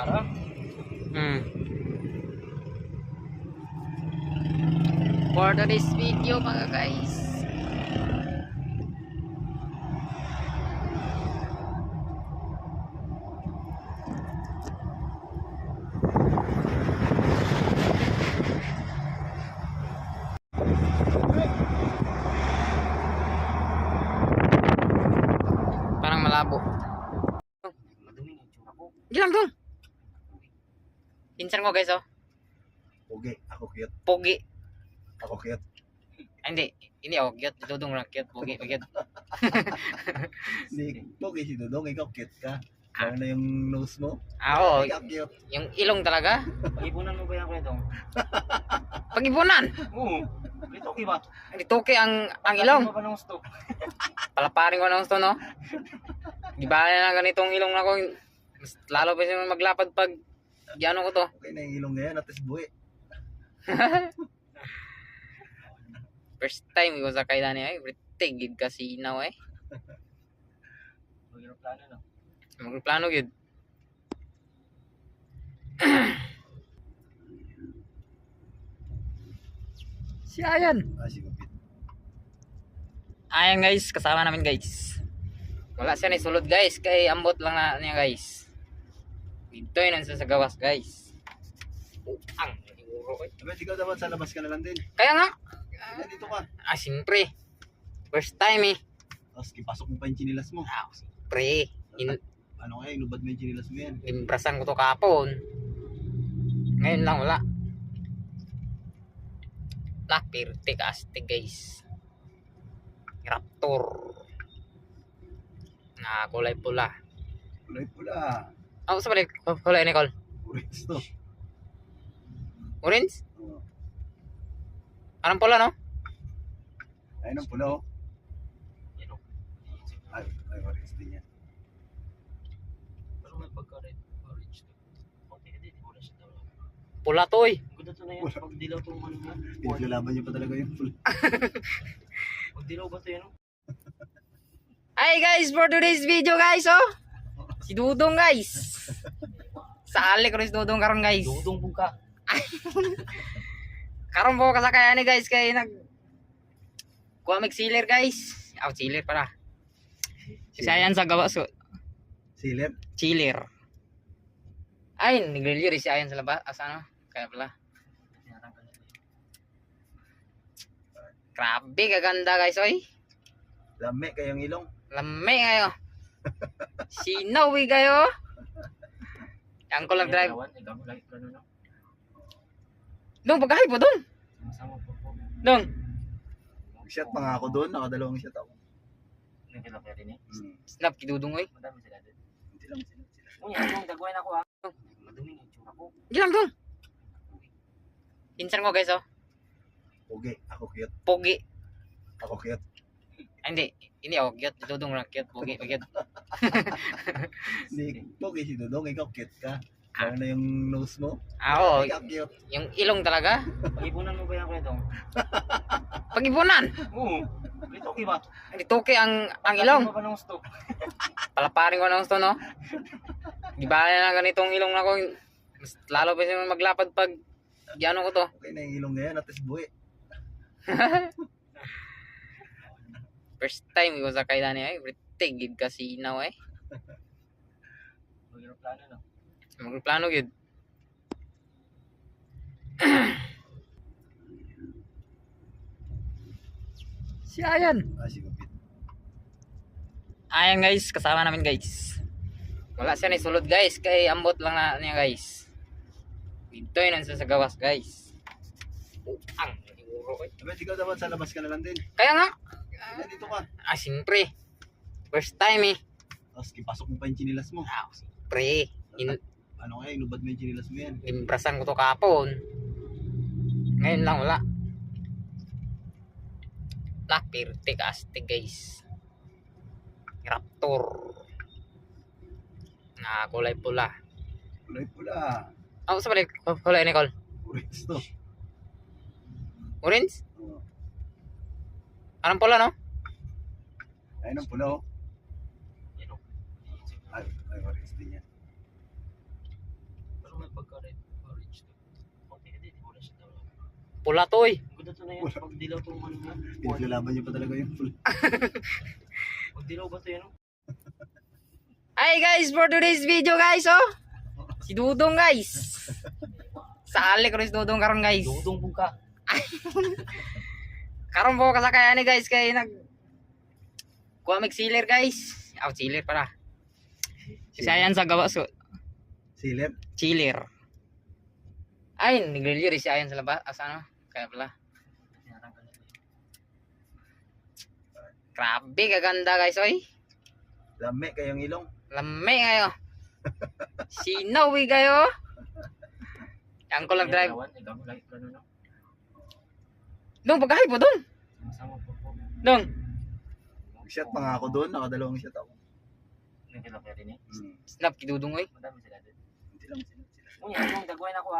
Lara. Hmm. For today's video mga guys. Parang malabo. Madumi yung tsura ko. Gilang dong. Pinsan ko guys oh. Pogi, ako cute. Pogi. Ako cute. Ay, hindi. Hindi ako cute. Dudong lang cute. Pogi. Cute. Hindi, pogi si Dudong, ikaw cute ka. Lalo na yung nose mo. Ah, oo. Ikaw cute. Yung ilong talaga. Pag-ipunan mo ba yan kwentong? Pag-ipunan. Oo. Ito kiba. Hindi tuki ang, ang ilong. Ano ba ng gusto? Palaparin ko ng gusto, no? Di ba na ganitong ilong na ko? Mas lalo pa siya maglapad pag Gano ko to. Okay na yung ilong na yan, at least buwi. First time ko sa kay Dani ay everything gid kasi now eh. Mag-aeroplano no? Magplano gid. si Ayan. Ah, si Kupit. Ayan guys, kasama namin guys. Wala siya ni sulod guys, kay ambot lang na niya guys. Dito yun sa gawas guys. Utang, siguro eh. Abet, ikaw dapat sa labas ka na lang din. Kaya nga, Ah, dito ka. ah siyempre. First time eh. Tapos ipasok mo pa yung chinilas mo. Ah, siyempre. In, Ano kaya, inubad mo yung chinilas mo yan. Limbrasan ko to kahapon. Ngayon lang wala. Lah, pirte ka guys. Raptor. Na kulay pula. Kulay pula. Oh, sa balik. Kulay Nicole. Orange to. Orange? Oh. Anong pula no? Ayun ang pula oh. Ay, ay, orange din yan. Pero may pagka-red. Orange to. Okay, hindi. Orange daw. Pula to eh. Ganda to na yan. Pag dilaw to mo. Pinaglalaban niyo pa talaga yung pula. Pag dilaw ba to yan? oh? Hi guys, for today's video guys oh. Si Dudong guys. Sali ko si Dudong karon guys. Dudong po ka. Karon po kasakayan ni guys kay nag kuha mig sealer guys. Aw sealer pala. Si Ayan sa gawa so Silip. chiller. Ay, rin si Ayan sa labas. Asa ano? Kaya pala. Grabe, kaganda guys, oy. Lame kayong ilong. Lami kayo. Sinawi kayo. Ang ko lang drive. Dong, pagkahay po, dong. Sama-sama po po. Dong. Shot pa nga ako doon, nakadalawang shot ako. Nagkita ka rin eh. Hmm. Snap, kidudong, oy. Madami sila din. Hindi lang sila. sila. Uy, ano ang gagawin ako ah? Madumi yung tsura ko. Gilang, dong. Pinsan ko guys, oh. Pogi, ako cute. Pogi. Ako cute. Hindi. Hindi ako cute. Dudong lang cute. Pogi, cute. Hindi, pogi si Dudong, ikaw cute ka. Lalo na yung nose mo. Ah, oo. Ikaw cute. Yung ilong talaga. Pag-ipunan mo ba yan kwentong? Pag-ipunan. Oo. Ito kiba. Hindi tuki ang, ang ilong. Ba ng gusto? Palaparin ko ng gusto, no? Di ba na ganitong ilong na ko? Mas lalo pa siya maglapad pag Gano ko to. Okay na yung ilong na yan, at least buwi. First time ko sa kay Dani ay everything gid kasi now eh. Mag-aeroplano no? Magplano gid. si Ayan. Ah, si Kupit. Ayan guys, kasama namin guys. Wala siya ni sulod guys, kay ambot lang na niya guys. Dito yun sa gawas guys. Utang, siguro eh. Abet, ikaw dapat sa labas ka na lang din. Kaya nga, Ah, dito ka. ah siyempre. First time eh. Tapos ipasok mo pa yung chinilas mo. Ah, siyempre. In, Ano kaya, inubad mo yung chinilas mo yan. limbrasan ko to kahapon. Ngayon lang wala. Lah, pirte ka astig guys. Raptor. Na kulay pula. Kulay pula. Oh, sa balik. Kulay Nicole. Orange to. Orange? Oh. Anong pula, no? Ayun ang pula, oh. Ay, ay, orange din yan. Pero may pagka-red, orange din. Hindi, hindi mo na siya daw. Pula to, eh. Ganda to na yan. Pag dilaw to, man. Pinaglalaban niyo pa talaga yung pula. Pag dilaw ba to yan, oh? Hi guys, for today's video guys, oh. Si Dudong guys. Sa Alec Cruz Dudong karon guys. Dudong buka. Karon po kasakayan ni guys kay nag Kuha mig sealer guys. Aw sealer pala. Isayan sa gawa so Silip. chiller. Ay, nagrilyo rin si Ayan sa labas. Asa ano? Kaya pala. Grabe, kaganda guys, oy. Lami kayong ilong. Lami kayo. Sinawi kayo. Yan ko lang drive. Yan, Ikaw mo lagi ka na no. Dong, pagkahay po, dong. Sama po po. Dong. Shot pa nga ako doon. Nakadalawang shot ako. Nagkilap ka rin eh. Hmm. Snap, kidudong, oy. Madami sila din. Hindi lang sila. Unya, anong gagawin ako ah?